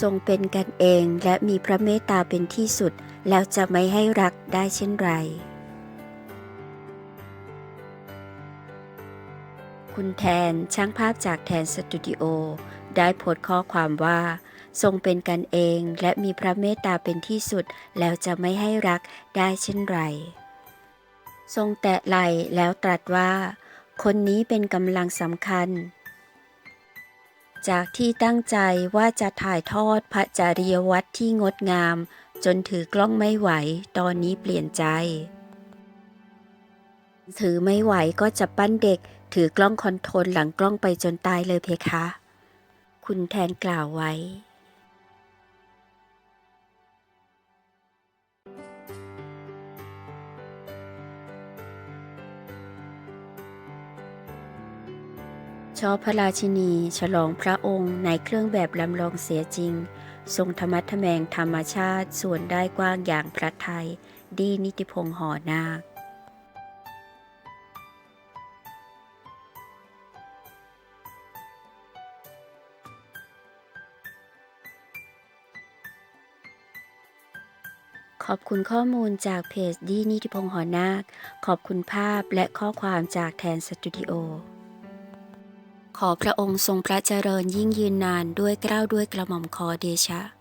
ทรงเป็นกันเองและมีพระเมตตาเป็นที่สุด แล้วจะไม่ให้รักได้เช่นไร คุณแทนช่างภาพจากแทนสตูดิโอได้โพสต์ข้อความว่า ทรงเป็นกันเองและมีพระเมตตาเป็นที่สุด แล้วจะไม่ให้รักได้เช่นไร ทรงแตะไหล่แล้วตรัสว่า คนนี้เป็นกำลังสำคัญ จากที่ตั้งใจว่าจะถ่ายทอดพระจริยวัตรที่งดงาม จนถือกล้องไม่ไหว ตอนนี้เปลี่ยนใจ ถือไม่ไหวก็จะปั้นเด็ก ถือกล้องคอนโทรลหลังกล้องไปจนตายเลยเพคะ คุณแทนกล่าวไว้ ชอบพระราชินี ฉลองพระองค์ในเครื่องแบบลำลองเสียจริง ทรงธรรมัทแมงธรรมชาติส่วนได้กว้างอย่างพระไทย ดีนิติพงษ์หอนาคขอบคุณข้อมูลจากเพจดีนิติพงษ์หอนาค ขอบคุณภาพและข้อความจากแทนสตูดิโอ ขอพระองค์ทรงพระเจริญยิ่งยืนนานด้วยเกล้าด้วยกระหม่อมขอเดชะ